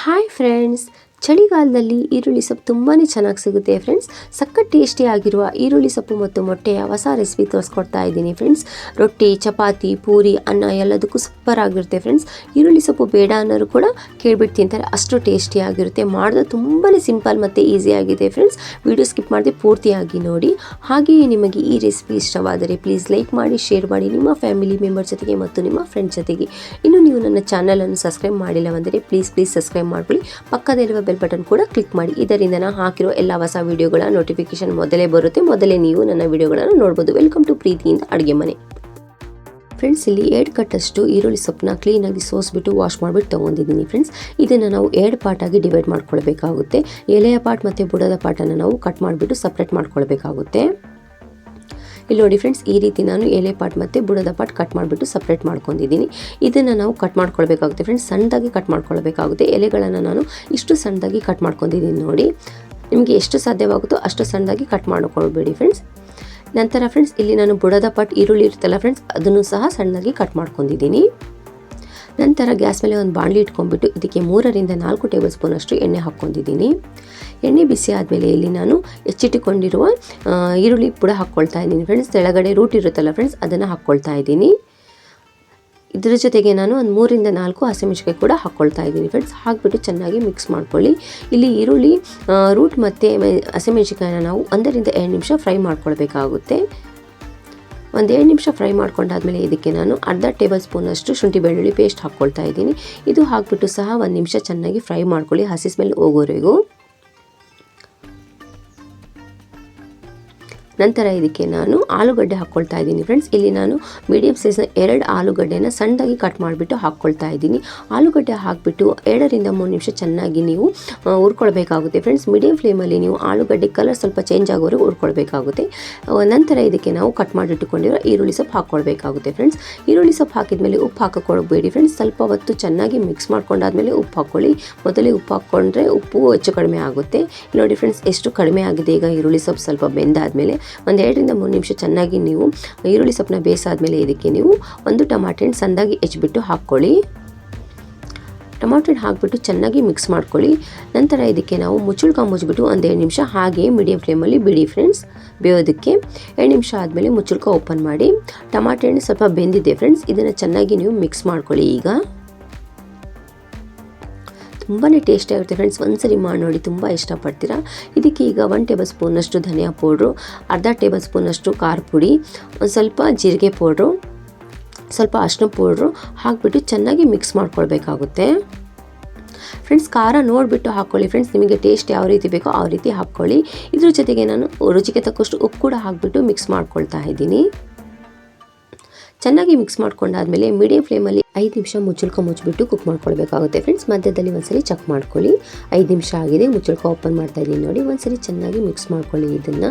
Hi friends ಚಳಿಗಾಲದಲ್ಲಿ ಈರುಳ್ಳಿ ಸೊಪ್ಪು ತುಂಬಾ ಚೆನ್ನಾಗಿ ಸಿಗುತ್ತೆ ಫ್ರೆಂಡ್ಸ್ ಸಖತ್ ಟೇಸ್ಟಿ ಆಗಿರುವ ಈರುಳ್ಳಿ ಸೊಪ್ಪು ಮತ್ತು ಮೊಟ್ಟೆಯ ಹೊಸ ರೆಸಿಪಿ ತೋರಿಸ್ಕೊಡ್ತಾ ಇದ್ದೀನಿ ಫ್ರೆಂಡ್ಸ್ ರೊಟ್ಟಿ, ಚಪಾತಿ, ಪೂರಿ, ಅನ್ನ ಎಲ್ಲದಕ್ಕೂ ಸೂಪರ್ ಆಗಿರುತ್ತೆ ಫ್ರೆಂಡ್ಸ್ ಈರುಳ್ಳಿ ಸೊಪ್ಪು ಬೇಡ ಅನ್ನೋರು ಕೂಡ ಕೇಳ್ಬಿಟ್ಟು ತಿಂತಾರೆ. ಅಷ್ಟು ಟೇಸ್ಟಿ ಆಗಿರುತ್ತೆ. ಮಾಡೋದು ತುಂಬಾ ಸಿಂಪಲ್ ಮತ್ತು ಆಗಿದೆ ಫ್ರೆಂಡ್ಸ್ ವಿಡಿಯೋ ಸ್ಕಿಪ್ ಮಾಡದೆ ಪೂರ್ತಿಯಾಗಿ ನೋಡಿ. ಹಾಗೆಯೇ ನಿಮಗೆ ಈ ರೆಸಿಪಿ ಇಷ್ಟವಾದರೆ ಪ್ಲೀಸ್ ಲೈಕ್ ಮಾಡಿ ಶೇರ್ ಮಾಡಿ ನಿಮ್ಮ ಫ್ಯಾಮಿಲಿ ಮೆಂಬರ್ ಜೊತೆಗೆ ಮತ್ತು ನಿಮ್ಮ ಫ್ರೆಂಡ್ಸ್ ಜೊತೆಗೆ. ಇನ್ನು ನೀವು ನನ್ನ ಚಾನಲನ್ನು ಸಬ್ಸ್ಕ್ರೈಬ್ ಮಾಡಿಲ್ಲವೆಂದರೆ ಪ್ಲೀಸ್ ಪ್ಲೀಸ್ ಸಬ್ಸ್ಕ್ರೈಬ್ ಮಾಡಿಕೊಳ್ಳಿ. ಪಕ್ಕದಲ್ಲಿರುವ ಬೆಲ್ ಬಟನ್ ಕೂಡ ಕ್ಲಿಕ್ ಮಾಡಿ. ಇದರಿಂದ ನಾನು ಹಾಕಿರೋ ಎಲ್ಲ ಹೊಸ ವಿಡಿಯೋಗಳ ನೋಟಿಫಿಕೇಶನ್ ಮೊದಲೇ ಬರುತ್ತೆ. ಮೊದಲೇ ನೀವು ನನ್ನ ವಿಡಿಯೋಗಳನ್ನು ನೋಡ್ಬೋದು. ವೆಲ್ಕಮ್ ಟು ಪ್ರೀತಿಯಿಂದ ಅಡುಗೆ ಮನೆ. ಫ್ರೆಂಡ್ಸ್ ಇಲ್ಲಿ ಎರಡು ಕಟ್ಟಷ್ಟು ಈರುಳ್ಳಿ ಸೊಪ್ಪನ್ನ ಕ್ಲೀನಾಗಿ ಸೋಸ್ಬಿಟ್ಟು ವಾಶ್ ಮಾಡಿಬಿಟ್ಟು ತೊಗೊಂಡಿದ್ದೀನಿ ಫ್ರೆಂಡ್ಸ್ ಇದನ್ನು ನಾವು ಎರಡು ಪಾರ್ಟಾಗಿ ಡಿವೈಡ್ ಮಾಡ್ಕೊಳ್ಬೇಕಾಗುತ್ತೆ. ಎಲೆಯ ಪಾರ್ಟ್ ಮತ್ತು ಬುಡದ ಪಾರ್ಟನ್ನು ನಾವು ಕಟ್ ಮಾಡಿಬಿಟ್ಟು ಸಪ್ರೇಟ್ ಮಾಡ್ಕೊಳ್ಬೇಕಾಗುತ್ತೆ. ಇಲ್ಲಿ ನೋಡಿ ಫ್ರೆಂಡ್ಸ್ ಈ ರೀತಿ ನಾನು ಎಲೆ ಪಾಟ್ ಮತ್ತು ಬುಡದ ಪಾಟ್ ಕಟ್ ಮಾಡಿಬಿಟ್ಟು ಸಪ್ರೇಟ್ ಮಾಡ್ಕೊಂಡಿದ್ದೀನಿ. ಇದನ್ನು ನಾವು ಕಟ್ ಮಾಡ್ಕೊಳ್ಬೇಕಾಗುತ್ತೆ ಫ್ರೆಂಡ್ಸ್ ಸಣ್ಣದಾಗಿ ಕಟ್ ಮಾಡ್ಕೊಳ್ಬೇಕಾಗುತ್ತೆ. ಎಲೆಗಳನ್ನು ನಾನು ಇಷ್ಟು ಸಣ್ಣದಾಗಿ ಕಟ್ ಮಾಡ್ಕೊಂಡಿದ್ದೀನಿ ನೋಡಿ. ನಿಮಗೆ ಎಷ್ಟು ಸಾಧ್ಯವಾಗುತ್ತೋ ಅಷ್ಟು ಸಣ್ಣದಾಗಿ ಕಟ್ ಮಾಡ್ಕೊಳ್ಬೇಡಿ ಫ್ರೆಂಡ್ಸ್ ನಂತರ ಫ್ರೆಂಡ್ಸ್ ಇಲ್ಲಿ ನಾನು ಬುಡದ ಪಾಟ್ ಈರುಳ್ಳಿ ಇರುತ್ತಲ್ಲ ಫ್ರೆಂಡ್ಸ್ ಅದನ್ನು ಸಹ ಸಣ್ಣದಾಗಿ ಕಟ್ ಮಾಡ್ಕೊಂಡಿದ್ದೀನಿ. ನಂತರ ಗ್ಯಾಸ್ ಮೇಲೆ ಒಂದು ಬಾಣಲಿ ಇಟ್ಕೊಂಡ್ಬಿಟ್ಟು ಇದಕ್ಕೆ ಮೂರರಿಂದ ನಾಲ್ಕು ಟೇಬಲ್ ಸ್ಪೂನಷ್ಟು ಎಣ್ಣೆ ಹಾಕ್ಕೊಂಡಿದ್ದೀನಿ. ಎಣ್ಣೆ ಬಿಸಿ ಆದಮೇಲೆ ಇಲ್ಲಿ ನಾನು ಹೆಚ್ಚಿಟ್ಟುಕೊಂಡಿರುವ ಈರುಳ್ಳಿ ಕೂಡ ಹಾಕ್ಕೊಳ್ತಾ ಇದ್ದೀನಿ. ಫ್ರೆಂಡ್ಸ್ ಕೆಳಗಡೆ ರೂಟ್ ಇರುತ್ತಲ್ಲ ಫ್ರೆಂಡ್ಸ್ ಅದನ್ನು ಹಾಕ್ಕೊಳ್ತಾ ಇದ್ದೀನಿ. ಇದರ ಜೊತೆಗೆ ನಾನು ಒಂದು ಮೂರಿಂದ ನಾಲ್ಕು ಹಸಿಮೆಣಸಿಕಾಯಿ ಕೂಡ ಹಾಕ್ಕೊಳ್ತಾ ಇದ್ದೀನಿ ಫ್ರೆಂಡ್ಸ್ ಹಾಕ್ಬಿಟ್ಟು ಚೆನ್ನಾಗಿ ಮಿಕ್ಸ್ ಮಾಡ್ಕೊಳ್ಳಿ. ಇಲ್ಲಿ ಈರುಳ್ಳಿ ರೂಟ್ ಮತ್ತು ಹಸಿಮೆಣಸಿಕಾಯಿನ ನಾವು ಒಂದರಿಂದ ಎರಡು ನಿಮಿಷ ಫ್ರೈ ಮಾಡ್ಕೊಳ್ಬೇಕಾಗುತ್ತೆ. ಒಂದು ನಿಮಿಷ ಫ್ರೈ ಮಾಡ್ಕೊಂಡಾದ್ಮೇಲೆ ಇದಕ್ಕೆ ನಾನು ಅರ್ಧ ಟೇಬಲ್ ಸ್ಪೂನಷ್ಟು ಶುಂಠಿ ಬೆಳ್ಳುಳ್ಳಿ ಪೇಸ್ಟ್ ಹಾಕ್ಕೊಳ್ತಾ ಇದ್ದೀನಿ. ಇದು ಹಾಕ್ಬಿಟ್ಟು ಸಹ ಒಂದು ನಿಮಿಷ ಚೆನ್ನಾಗಿ ಫ್ರೈ ಮಾಡ್ಕೊಳ್ಳಿ. ಹಸಿ ಸ್ಮೆಲ್ ಹೋಗೋವರೆಗೂ. ನಂತರ ಇದಕ್ಕೆ ನಾನು ಆಲೂಗಡ್ಡೆ ಹಾಕ್ಕೊಳ್ತಾ ಇದ್ದೀನಿ ಫ್ರೆಂಡ್ಸ್ ಇಲ್ಲಿ ನಾನು ಮೀಡಿಯಮ್ ಸೈಜ್ನ ಎರಡು ಆಲೂಗಡ್ಡೆನ ಸಣ್ಣದಾಗಿ ಕಟ್ ಮಾಡಿಬಿಟ್ಟು ಹಾಕ್ಕೊಳ್ತಾ ಇದ್ದೀನಿ. ಆಲೂಗಡ್ಡೆ ಹಾಕಿಬಿಟ್ಟು ಎರಡರಿಂದ ಮೂರು ನಿಮಿಷ ಚೆನ್ನಾಗಿ ನೀವು ಹುರ್ಕೊಳ್ಬೇಕಾಗುತ್ತೆ ಫ್ರೆಂಡ್ಸ್ ಮೀಡಿಯಮ್ ಫ್ಲೇಮಲ್ಲಿ ನೀವು ಆಲೂಗಡ್ಡೆ ಕಲರ್ ಸ್ವಲ್ಪ ಚೇಂಜ್ ಆಗೋವರೆಗೂ ಹುರ್ಕೊಳ್ಬೇಕಾಗುತ್ತೆ. ನಂತರ ಇದಕ್ಕೆ ನಾವು ಕಟ್ ಮಾಡಿಟ್ಟುಕೊಂಡಿರೋ ಈರುಳ್ಳಿ ಸೊಪ್ಪು ಹಾಕ್ಕೊಳ್ಬೇಕಾಗುತ್ತೆ ಫ್ರೆಂಡ್ಸ್ ಈರುಳ್ಳಿ ಸೊಪ್ಪು ಹಾಕಿದ್ಮೇಲೆ ಉಪ್ಪು ಹಾಕಿಕೊಳ್ಬೇಡಿ ಫ್ರೆಂಡ್ಸ್ ಸ್ವಲ್ಪ ಹೊತ್ತು ಚೆನ್ನಾಗಿ ಮಿಕ್ಸ್ ಮಾಡ್ಕೊಂಡಾದ್ಮೇಲೆ ಉಪ್ಪು ಹಾಕ್ಕೊಳ್ಳಿ ಮೊದಲೇ ಉಪ್ಪು ಹಾಕ್ಕೊಂಡ್ರೆ ಉಪ್ಪು ಹೆಚ್ಚು ಕಡಿಮೆ ಆಗುತ್ತೆ. ನೋಡಿ ಫ್ರೆಂಡ್ಸ್ ಎಷ್ಟು ಕಡಿಮೆ ಆಗಿದೆ ಈಗ ಈರುಳ್ಳಿ ಸೊಪ್ಪು ಸ್ವಲ್ಪ ಬೆಂದಾದಮೇಲೆ. ಒಂದು ಎರಡರಿಂದ ಮೂರು ನಿಮಿಷ ಚೆನ್ನಾಗಿ ನೀವು ಈರುಳ್ಳಿ ಸೊಪ್ಪನ್ನ ಬೇಯಿಸಾದ್ಮೇಲೆ ಇದಕ್ಕೆ ನೀವು ಒಂದು ಟಮಾಟೆ ಹಣ್ಣು ಸಂದಾಗಿ ಹೆಚ್ಚಿಬಿಟ್ಟು ಹಾಕ್ಕೊಳ್ಳಿ. ಟೊಮಾಟೊ ಹಣ್ಣು ಹಾಕ್ಬಿಟ್ಟು ಚೆನ್ನಾಗಿ ಮಿಕ್ಸ್ ಮಾಡ್ಕೊಳ್ಳಿ. ನಂತರ ಇದಕ್ಕೆ ನಾವು ಮುಚ್ಚುಳ್ಕ ಮುಚ್ಚಿಬಿಟ್ಟು ಒಂದು ಎರಡು ನಿಮಿಷ ಹಾಗೆ ಮೀಡಿಯಂ ಫ್ಲೇಮಲ್ಲಿ ಬಿಡಿ ಫ್ರೆಂಡ್ಸ್, ಬೇಯೋದಕ್ಕೆ. ಎರಡು ನಿಮಿಷ ಆದಮೇಲೆ ಮುಚ್ಚುಳ್ಕ ಓಪನ್ ಮಾಡಿ. ಟಮಾಟೆ ಹಣ್ಣು ಸ್ವಲ್ಪ ಬೆಂದಿದೆ ಫ್ರೆಂಡ್ಸ್, ಇದನ್ನು ಚೆನ್ನಾಗಿ ನೀವು ಮಿಕ್ಸ್ ಮಾಡ್ಕೊಳ್ಳಿ ಈಗ. ತುಂಬಾ ಟೇಸ್ಟಿ ಆಗುತ್ತೆ ಫ್ರೆಂಡ್ಸ್ ಒಂದ್ಸರಿ ಮಾಡಿ ನೋಡಿ, ತುಂಬ ಇಷ್ಟಪಡ್ತೀರಾ? ಇದಕ್ಕೆ ಈಗ ಒನ್ ಟೇಬಲ್ ಸ್ಪೂನಷ್ಟು ಧನಿಯಾ ಪೌಡ್ರು, ಅರ್ಧ ಟೇಬಲ್ ಸ್ಪೂನಷ್ಟು ಖಾರ ಪುಡಿ, ಒಂದು ಸ್ವಲ್ಪ ಜೀರಿಗೆ ಪೌಡ್ರು, ಸ್ವಲ್ಪ ಅರ್ಶಿನ ಪೌಡ್ರು ಹಾಕಿಬಿಟ್ಟು ಚೆನ್ನಾಗಿ ಮಿಕ್ಸ್ ಮಾಡ್ಕೊಳ್ಬೇಕಾಗುತ್ತೆ. ಫ್ರೆಂಡ್ಸ್ ಖಾರ ನೋಡಿಬಿಟ್ಟು ಹಾಕ್ಕೊಳ್ಳಿ ಫ್ರೆಂಡ್ಸ್ ನಿಮಗೆ ಟೇಸ್ಟ್ ಯಾವ ರೀತಿ ಬೇಕೋ ಆ ರೀತಿ ಹಾಕ್ಕೊಳ್ಳಿ ಇದ್ರ ಜೊತೆಗೆ ನಾನು ರುಚಿಗೆ ತಕ್ಕಷ್ಟು ಉಪ್ಪು ಕೂಡ ಹಾಕಿಬಿಟ್ಟು ಮಿಕ್ಸ್ ಮಾಡ್ಕೊಳ್ತಾ ಇದ್ದೀನಿ. ಚೆನ್ನಾಗಿ ಮಿಕ್ಸ್ ಮಾಡ್ಕೊಂಡಾದ್ಮೇಲೆ ಮೀಡಿಯಂ ಫ್ಲೇಮಲ್ಲಿ ಐದು ನಿಮಿಷ ಮುಚ್ಚುಳ್ಕ ಮುಚ್ಚಿಬಿಟ್ಟು ಕುಕ್ ಮಾಡ್ಕೊಳ್ಬೇಕಾಗುತ್ತೆ ಫ್ರೆಂಡ್ಸ್ ಮಧ್ಯದಲ್ಲಿ ಒಂದ್ಸರಿ ಚೆಕ್ ಮಾಡ್ಕೊಳ್ಳಿ. ಐದು ನಿಮಿಷ ಆಗಿದೆ, ಮುಚ್ಚುಳ್ಕ ಓಪನ್ ಮಾಡ್ತಾ ಇದ್ದೀನಿ ನೋಡಿ. ಒಂದ್ಸರಿ ಚೆನ್ನಾಗಿ ಮಿಕ್ಸ್ ಮಾಡ್ಕೊಳ್ಳಿ ಇದನ್ನು.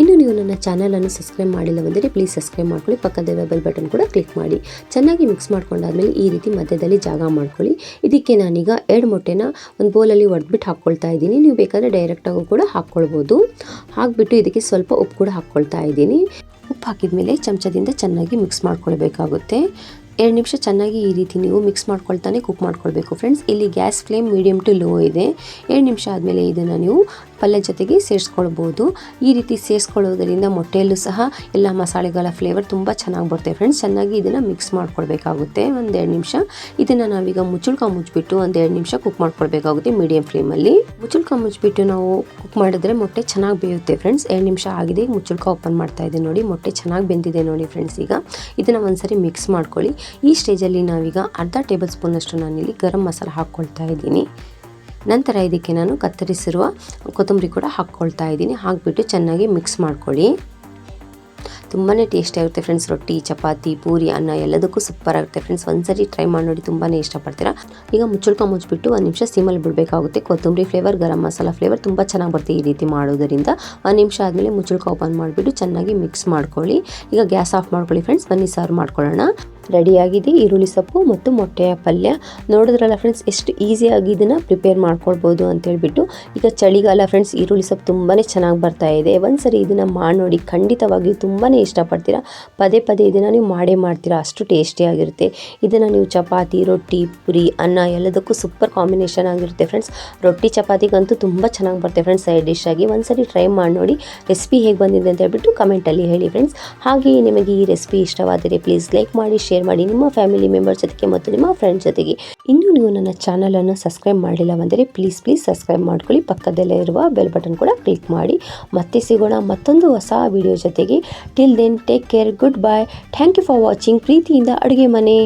ಇನ್ನು ನೀವು ನನ್ನ ಚಾನಲನ್ನು ಸಬ್ಸ್ಕ್ರೈಬ್ ಮಾಡಿಲ್ಲವೆಂದರೆ ಪ್ಲೀಸ್ ಸಬ್ಸ್ಕ್ರೈಬ್ ಮಾಡ್ಕೊಳ್ಳಿ. ಪಕ್ಕದ ಬೆಲ್ ಬಟನ್ ಕೂಡ ಕ್ಲಿಕ್ ಮಾಡಿ. ಚೆನ್ನಾಗಿ ಮಿಕ್ಸ್ ಮಾಡ್ಕೊಂಡಾದ್ಮೇಲೆ ಈ ರೀತಿ ಮಧ್ಯದಲ್ಲಿ ಜಾಗ ಮಾಡ್ಕೊಳ್ಳಿ. ಇದಕ್ಕೆ ನಾನೀಗ ಎರಡು ಮೊಟ್ಟೆನ ಒಂದು ಬೌಲಲ್ಲಿ ಒಡೆದ್ಬಿಟ್ಟು ಹಾಕ್ಕೊಳ್ತಾ ಇದ್ದೀನಿ. ನೀವು ಬೇಕಾದರೆ ಡೈರೆಕ್ಟಾಗೂ ಕೂಡ ಹಾಕ್ಕೊಳ್ಬೋದು. ಹಾಕ್ಬಿಟ್ಟು ಇದಕ್ಕೆ ಸ್ವಲ್ಪ ಉಪ್ಪು ಕೂಡ ಹಾಕ್ಕೊಳ್ತಾ ಇದ್ದೀನಿ. ಉಪ್ಪು ಹಾಕಿದ ಮೇಲೆ ಚಮಚದಿಂದ ಚೆನ್ನಾಗಿ ಮಿಕ್ಸ್ ಮಾಡ್ಕೊಳ್ಬೇಕಾಗುತ್ತೆ. ಎರಡು ನಿಮಿಷ ಚೆನ್ನಾಗಿ ಈ ರೀತಿ ನೀವು ಮಿಕ್ಸ್ ಮಾಡ್ಕೊಳ್ತಾನೆ ಕುಕ್ ಮಾಡ್ಕೊಳ್ಬೇಕು ಫ್ರೆಂಡ್ಸ್ ಇಲ್ಲಿ gas flame medium to low ಇದೆ. ಎರಡು ನಿಮಿಷ ಆದಮೇಲೆ ಇದನ್ನು ನೀವು ಪಲ್ಯ ಜೊತೆಗೆ ಸೇರಿಸ್ಕೊಳ್ಬೋದು. ಈ ರೀತಿ ಸೇರಿಸ್ಕೊಳ್ಳೋದ್ರಿಂದ ಮೊಟ್ಟೆಯಲ್ಲೂ ಸಹ ಎಲ್ಲ ಮಸಾಲೆಗಳ ಫ್ಲೇವರ್ ತುಂಬ ಚೆನ್ನಾಗಿ ಬರುತ್ತೆ. ಫ್ರೆಂಡ್ಸ್ ಚೆನ್ನಾಗಿ ಇದನ್ನು ಮಿಕ್ಸ್ ಮಾಡ್ಕೊಳ್ಬೇಕಾಗುತ್ತೆ. ಒಂದೆರಡು ನಿಮಿಷ. ಇದನ್ನು ನಾವೀಗ ಮುಚ್ಚುಳ್ಕ ಮುಚ್ಚಿಬಿಟ್ಟು ಒಂದೆರಡು ನಿಮಿಷ ಕುಕ್ ಮಾಡ್ಕೊಳ್ಬೇಕಾಗುತ್ತೆ ಮೀಡಿಯಂ ಫ್ಲೇಮಲ್ಲಿ ಮುಚ್ಚುಳ್ಕ ಮುಚ್ಚಿಬಿಟ್ಟು ನಾವು ಕುಕ್ ಮಾಡಿದ್ರೆ ಮೊಟ್ಟೆ ಚೆನ್ನಾಗಿ ಬೇಯುತ್ತೆ. ಫ್ರೆಂಡ್ಸ್ ಎರಡು ನಿಮಿಷ ಆಗಿದೆ. ಮುಚ್ಚುಳ್ಕ ಓಪನ್ ಮಾಡ್ತಾ ಇದೆ ನೋಡಿ. ಮೊಟ್ಟೆ ಚೆನ್ನಾಗಿ ಬೆಂದಿದೆ ನೋಡಿ ಫ್ರೆಂಡ್ಸ್ ಈಗ ಇದನ್ನು ಒಂದ್ಸರಿ ಮಿಕ್ಸ್ ಮಾಡ್ಕೊಳ್ಳಿ. ಈ ಸ್ಟೇಜಲ್ಲಿ ನಾವೀಗ ಅರ್ಧ ಟೇಬಲ್ ಸ್ಪೂನಷ್ಟು ನಾನಿಲ್ಲಿ ಗರಂ ಮಸಾಲ ಹಾಕ್ಕೊಳ್ತಾ ಇದ್ದೀನಿ. ನಂತರ ಇದಕ್ಕೆ ನಾನು ಕತ್ತರಿಸಿರುವ ಕೊತ್ತಂಬರಿ ಕೂಡ ಹಾಕ್ಕೊಳ್ತಾ ಇದ್ದೀನಿ. ಹಾಕ್ಬಿಟ್ಟು ಚೆನ್ನಾಗಿ ಮಿಕ್ಸ್ ಮಾಡ್ಕೊಳ್ಳಿ. ತುಂಬಾ ಟೇಸ್ಟಿ ಆಗುತ್ತೆ ಫ್ರೆಂಡ್ಸ್ ರೊಟ್ಟಿ, ಚಪಾತಿ, ಪೂರಿ, ಅನ್ನ ಎಲ್ಲದಕ್ಕೂ ಸೂಪರ್ ಆಗುತ್ತೆ ಫ್ರೆಂಡ್ಸ್ ಒಂದ್ಸರಿ ಟ್ರೈ ಮಾಡಿ ನೋಡಿ ತುಂಬಾ ಇಷ್ಟಪಡ್ತೀರಾ? ಈಗ ಮುಚ್ಚಳ್ಕ ಮುಚ್ಚಿಬಿಟ್ಟು ಒಂದು ನಿಮಿಷ ಸೀಮಲ್ಲಿ ಬಿಡಬೇಕಾಗುತ್ತೆ. ಕೊತ್ತಂಬರಿ ಫ್ಲೇವರ್ ಗರಂ ಮಸಾಲ ಫ್ಲೇವರ್ ತುಂಬ ಚೆನ್ನಾಗಿ ಬರುತ್ತೆ ಈ ರೀತಿ ಮಾಡೋದರಿಂದ. ಒಂದು ನಿಮಿಷ ಆದಮೇಲೆ ಮುಚ್ಚಳ್ಕ ಓಪನ್ ಮಾಡಿಬಿಟ್ಟು ಚೆನ್ನಾಗಿ ಮಿಕ್ಸ್ ಮಾಡ್ಕೊಳ್ಳಿ. ಈಗ ಗ್ಯಾಸ್ ಆಫ್ ಮಾಡ್ಕೊಳ್ಳಿ ಫ್ರೆಂಡ್ಸ್ ಬನ್ನಿ ಸರ್ವ್ ಮಾಡ್ಕೊಳ್ಳೋಣ. ರೆಡಿಯಾಗಿದೆ, ಈರುಳ್ಳಿ ಸೊಪ್ಪು ಮತ್ತು ಮೊಟ್ಟೆಯ ಪಲ್ಯ. ನೋಡಿದ್ರಲ್ಲ ಫ್ರೆಂಡ್ಸ್ ಎಷ್ಟು ಈಸಿಯಾಗಿ ಇದನ್ನು ಪ್ರಿಪೇರ್ ಮಾಡ್ಕೊಳ್ಬೋದು ಅಂತೇಳ್ಬಿಟ್ಟು ಈಗ ಚಳಿಗಾಲ ಫ್ರೆಂಡ್ಸ್ ಈರುಳ್ಳಿ ಸೊಪ್ಪು ತುಂಬಾ ಚೆನ್ನಾಗಿ ಬರ್ತಾ ಇದೆ. ಒಂದ್ಸರಿ ಇದನ್ನು ಮಾಡಿ ನೋಡಿ, ಖಂಡಿತವಾಗಿಯೂ ತುಂಬಾ ಇಷ್ಟಪಡ್ತೀರಾ? ಪದೇ ಪದೇ ಇದನ್ನು ನೀವು ಮಾಡೇ ಮಾಡ್ತೀರಾ? ಅಷ್ಟು ಟೇಸ್ಟಿಯಾಗಿರುತ್ತೆ ಇದನ್ನು ನೀವು ಚಪಾತಿ, ರೊಟ್ಟಿ, ಪುರಿ, ಅನ್ನ ಎಲ್ಲದಕ್ಕೂ ಸೂಪರ್ ಕಾಂಬಿನೇಷನ್ ಆಗಿರುತ್ತೆ ಫ್ರೆಂಡ್ಸ್ ರೊಟ್ಟಿ ಚಪಾತಿಗಂತೂ ತುಂಬ ಚೆನ್ನಾಗಿ ಬರುತ್ತೆ ಫ್ರೆಂಡ್ಸ್ ಸೈಡ್ ಡಿಶ್ ಆಗಿ. ಒಂದ್ಸರಿ ಟ್ರೈ ಮಾಡಿ ನೋಡಿ ರೆಸಿಪಿ ಹೇಗೆ ಬಂದಿದೆ ಅಂತ ಹೇಳ್ಬಿಟ್ಟು ಕಮೆಂಟಲ್ಲಿ ಹೇಳಿ ಫ್ರೆಂಡ್ಸ್ ಹಾಗೆಯೇ ನಿಮಗೆ ಈ ರೆಸಿಪಿ ಇಷ್ಟವಾದರೆ ಪ್ಲೀಸ್ ಲೈಕ್ ಮಾಡಿ ಶೇರ್ ಮಾಡಿ ನಿಮ್ಮ ಫ್ಯಾಮಿಲಿ ಮೆಂಬರ್ ಜೊತೆಗೆ ಮತ್ತು ನಿಮ್ಮ ಫ್ರೆಂಡ್ಸ್ ಜೊತೆಗೆ. ಇನ್ನೂ ನೀವು ನನ್ನ ಚಾನಲನ್ನು ಸಬ್ಸ್ಕ್ರೈಬ್ ಮಾಡಿಲ್ಲವೆಂದರೆ ಪ್ಲೀಸ್ ಪ್ಲೀಸ್ ಸಬ್ಸ್ಕ್ರೈಬ್ ಮಾಡ್ಕೊಳ್ಳಿ. ಪಕ್ಕದಲ್ಲೇ ಇರುವ ಬೆಲ್ ಬಟನ್ ಕೂಡ ಕ್ಲಿಕ್ ಮಾಡಿ. ಮತ್ತೆ ಸಿಗೋಣ ಮತ್ತೊಂದು ಹೊಸ ವಿಡಿಯೋ ಜೊತೆಗೆ. Till then take care good bye thank you for watching ಪ್ರೀತಿಯಿಂದ ಅಡುಗೆ ಮನೆ.